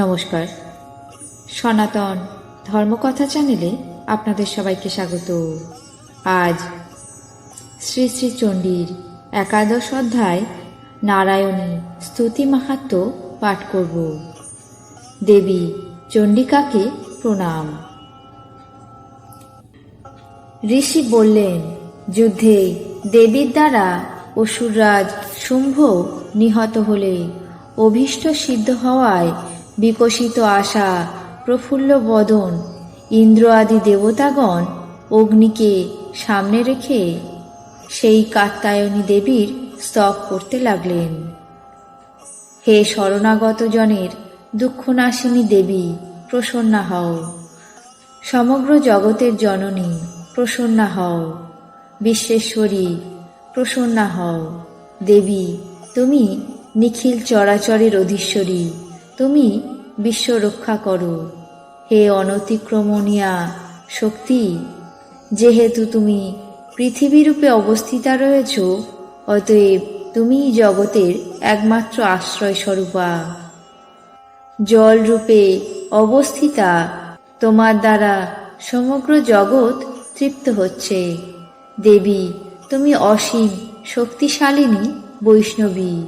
নমস্কার। সনাতন ধর্মকথা চ্যানেলে আপনাদের সবাইকে স্বাগত। আজ শ্রী শ্রী চণ্ডীর একাদশ অধ্যায় নারায়ণী স্তুতি মাহাত্ম পাঠ করব। দেবী চণ্ডিকাকে প্রণাম। ঋষি বললেন, যুদ্ধে দেবীর দ্বারা অসুররাজ শুম্ভ নিহত হলে অভীষ্ট সিদ্ধ হওয়ায় বিকশিত আশা, প্রফুল্ল বদন, ইন্দ্র আদি দেবতাগণ অগ্নিকে সামনে রেখে সেই কাত্তায়নী দেবীর স্তব করতে লাগলেন। হে শরণাগত জনের দুঃখনাশিনী দেবী, প্রসন্না হও। সমগ্র জগতের জননী, প্রসন্না হও। বিশ্বেশ্বরী, প্রসন্না হও। দেবী, তুমি নিখিল চরাচরের অধীশ্বরী। তুমি বিশ্ব রক্ষা করো। হে অনতিক্রমণীয়া শক্তি, যেহেতু তুমি পৃথিবীরূপে অবস্থিতা রয়েছ, অতএব তুমি জগতের একমাত্র আশ্রয় স্বরূপা জল রূপে অবস্থিতা তোমার দ্বারা সমগ্র জগৎ তৃপ্ত হচ্ছে। দেবী, তুমি অসীম শক্তিশালিনী বৈষ্ণবী।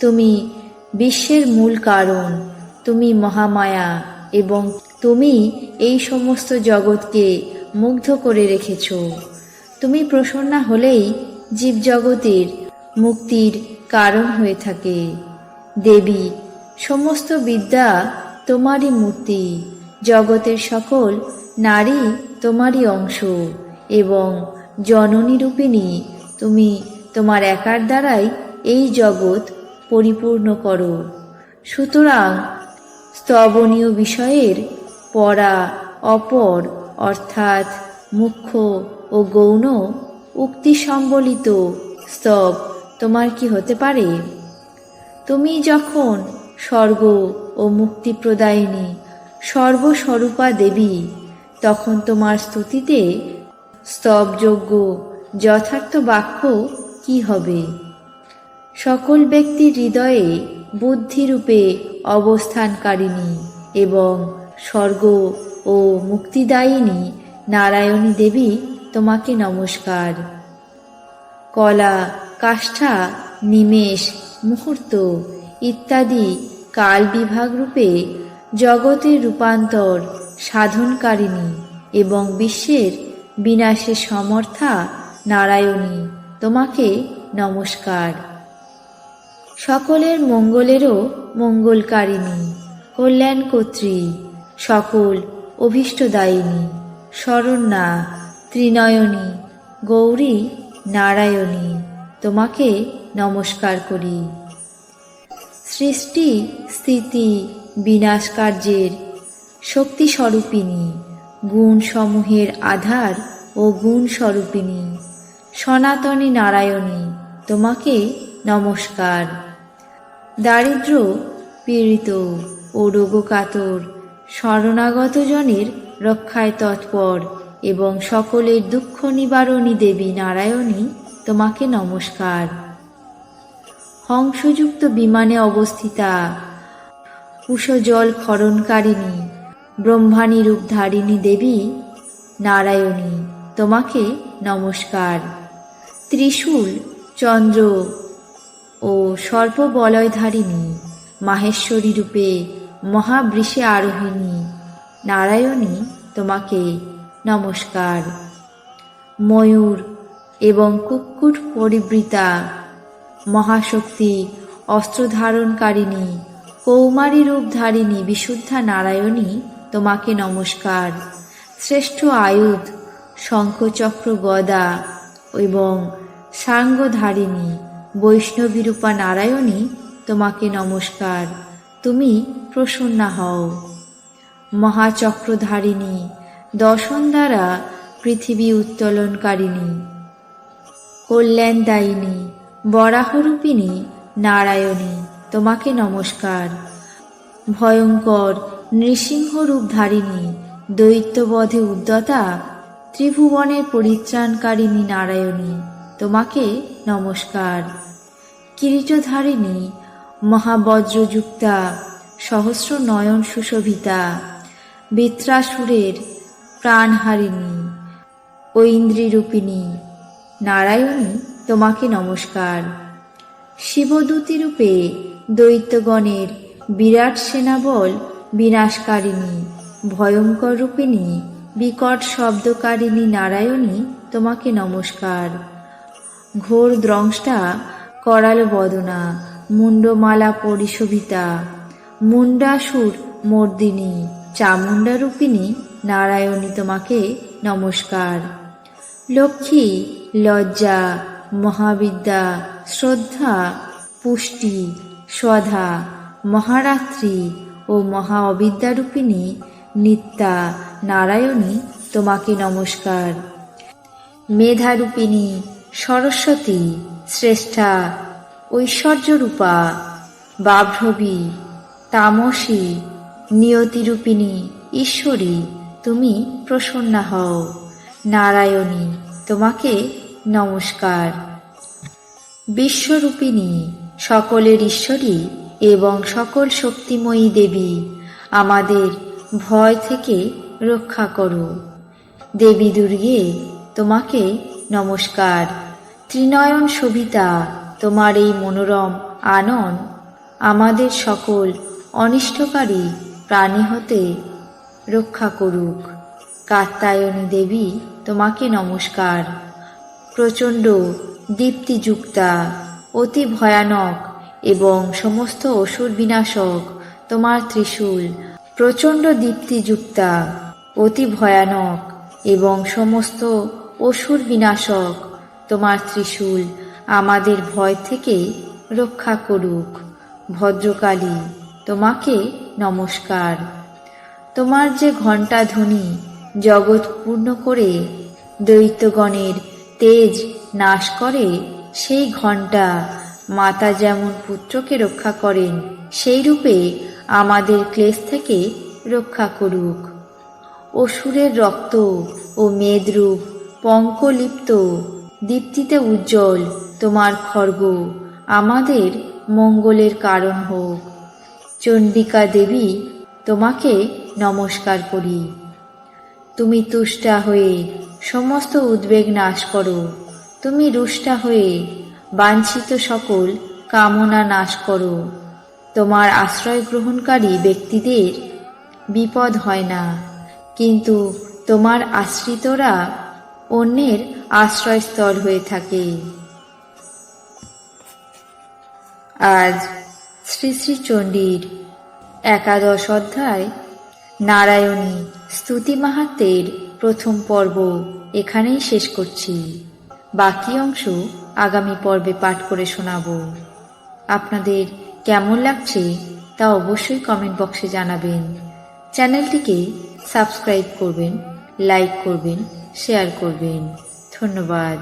তুমি বিশ্বের মূল কারণ, তুমি মহামায়া এবং তুমি এই সমস্ত জগৎকে মুগ্ধ করে রেখেছ। তুমি প্রসন্না হলেই জীবজগতের মুক্তির কারণ হয়ে থাকে। দেবী, সমস্ত বিদ্যা তোমারই মূর্তি, জগতের সকল নারী তোমারই অংশ এবং জননী রূপিণী, তুমি তোমার একার দ্বারাই এই জগৎ পরিপূর্ণ করো। সুতরাং স্তবনীয় বিষয়ের পরা অপর অর্থাৎ মুখ্য ও গৌণ উক্তি সম্বলিত স্তব তোমার কি হতে পারে? তুমি যখন স্বর্গ ও মুক্তি প্রদায়িনী, সর্বস্বরূপা দেবী, তখন তোমার স্তুতিতে স্তবযোগ্য যথার্থ বাক্য কি হবে? সকল ব্যক্তির হৃদয়ে বুদ্ধিরূপে অবস্থানকারিণী এবং স্বর্গ ও মুক্তিদায়িনী নারায়ণী দেবী তোমাকে নমস্কার। কলা, কাষ্ঠা, নিমেষ, মুহূর্ত ইত্যাদি কাল বিভাগ রূপে জগতের রূপান্তর সাধনকারিণী এবং বিশ্বের বিনাশের সমর্থা নারায়ণী তোমাকে নমস্কার। সকলের মঙ্গলেরও মঙ্গলকারিণী কল্যাণ কল্যাণকর্ত্রী সকল অভীষ্টদায়িনী শরণ্যা ত্রিনয়নী, গৌরী নারায়ণী, তোমাকে নমস্কার করি। সৃষ্টি, স্থিতি বিনাশ কার্যের শক্তিস্বরূপিণী, গুণসমূহের আধার ও গুণস্বরূপিণী, সনাতনী নারায়ণী, তোমাকে নমস্কার। দারিদ্র, পীড়িত ও রোগকাতর শরণাগত জনের রক্ষায় তৎপর এবং সকলের দুঃখ নিবারণী দেবী নারায়ণী তোমাকে নমস্কার। হংসযুক্ত বিমানে অবস্থিতা, কুশজল খরণকারিণী, ব্রহ্মাণী রূপধারিণী দেবী নারায়ণী তোমাকে নমস্কার। ত্রিশূল চন্দ্র ও সর্পবলয়ধারিণী মাহেশ্বরী রূপে মহাবৃষে আরোহিণী। নারায়ণী তোমাকে নমস্কার। ময়ূর এবং কুক্কুট পরিবৃতা, মহাশক্তি অস্ত্রধারণকারিণী, কৌমারী রূপধারিণী বিশুদ্ধা নারায়ণী তোমাকে নমস্কার। শ্রেষ্ঠ আয়ুধ শঙ্খচক্র গদা এবং সাঙ্গধারিণী বৈষ্ণবীরূপা নারায়ণী, তোমাকে নমস্কার। তুমি প্রসন্না হও। মহাচক্রধারিণী দর্শন দ্বারা পৃথিবী উত্তোলনকারিণী। কল্যাণদায়িনী, বরাহরূপিণী নারায়ণী, তোমাকে নমস্কার। ভয়ঙ্কর নৃসিংহরূপধারিণী দৈত্যবধে উদ্যতা ত্রিভুবনের পরিত্রাণকারিণী নারায়ণী, তোমাকে নমস্কার। কিরিটধারিণী মহাবজ্রযুক্তা সহস্র নয়ন সুশোভিতা বৃত্রাসুরের প্রাণহারিণী ঐন্দ্রীরূপিণী নারায়ণী, তোমাকে নমস্কার। শিবদূতী রূপে দৈত্যগণের বিরাট সেনাবল বিনাশকারিণী, ভয়ঙ্কর রূপিণী, বিকট শব্দকারিণী নারায়ণী, তোমাকে নমস্কার। ঘোর দ্রংষ্টা করাল বদনা মুন্ডমালা পরিশোভিতা মুন্ডাসুর মর্দিনী, চামুণ্ডা রূপিণী নারায়ণী তোমাকে নমস্কার। লক্ষ্মী, লজ্জা, মহাবিদ্যা, শ্রদ্ধা, পুষ্টি স্বধা মহারাত্রি ও মহা অবিদ্যারূপিণী নিত্যা নারায়ণী তোমাকে নমস্কার। মেধারূপিণী সরস্বতী, শ্রেষ্ঠা, ঐশ্বর্যরূপা, বাভ্রবী, তামসী, নিয়তিরূপিণী, ঈশ্বরী, তুমি প্রসন্না হও। নারায়ণী, তোমাকে নমস্কার। বিশ্বরূপিণী, সকলের ঈশ্বরী এবং সকল শক্তিময়ী দেবী, আমাদের ভয় থেকে রক্ষা করো। দেবী দুর্গে, তোমাকে নমস্কার। ত্রিনয়ন শোভিতা তোমার এই মনোরম আনন আমাদের সকল অনিষ্টকারী প্রাণী হতে রক্ষা করুক। কাত্তায়নী দেবী, তোমাকে নমস্কার। প্রচণ্ড দীপ্তিযুক্তা, অতি ভয়ানক এবং সমস্ত অসুর বিনাশক তোমার ত্রিশূল। প্রচণ্ড দীপ্তিযুক্তা, অতি ভয়ানক এবং সমস্ত অসুর বিনাশক তোমার ত্রিশূল আমাদের ভয় থেকে রক্ষা করুক। ভদ্রকালী, তোমাকে নমস্কার। তোমার যে ঘণ্টা ধ্বনি জগৎ পূর্ণ করে দৈত্যগণের তেজ নাশ করে, সেই ঘণ্টা মাতা যেমন পুত্রকে রক্ষা করেন, সেই রূপে আমাদের ক্লেশ থেকে রক্ষা করুক। অসুরের রক্ত ও মেদরূপ পঙ্কলিপ্ত দীপ্তিতে উজ্জ্বল, তোমার খর্গ আমাদের মঙ্গলের কারণ হোক। চণ্ডিকা দেবী, তোমাকে নমস্কার করি। তুমি তুষ্টা হয়ে সমস্ত উদ্বেগ নাশ করো। তুমি রুষ্টা হয়ে বাঞ্ছিত সকল কামনা নাশ করো। তোমার আশ্রয় গ্রহণকারী ব্যক্তিদের বিপদ হয় না, কিন্তু তোমার আশ্রিতরা অন্যের আশ্রয়স্থল হয়ে থাকে। আজ শ্রী শ্রী চণ্ডীর একাদশ অধ্যায়, নারায়ণী স্তুতি মাহাত্মের প্রথম পর্ব এখানেই শেষ করছি। বাকি অংশ আগামী পর্বে পাঠ করে শোনাব। আপনাদের কেমন লাগছে তা অবশ্যই কমেন্ট বক্সে জানাবেন। চ্যানেলটিকে সাবস্ক্রাইব করবেন, লাইক করবেন, শেয়ার করবেন। ধন্যবাদ।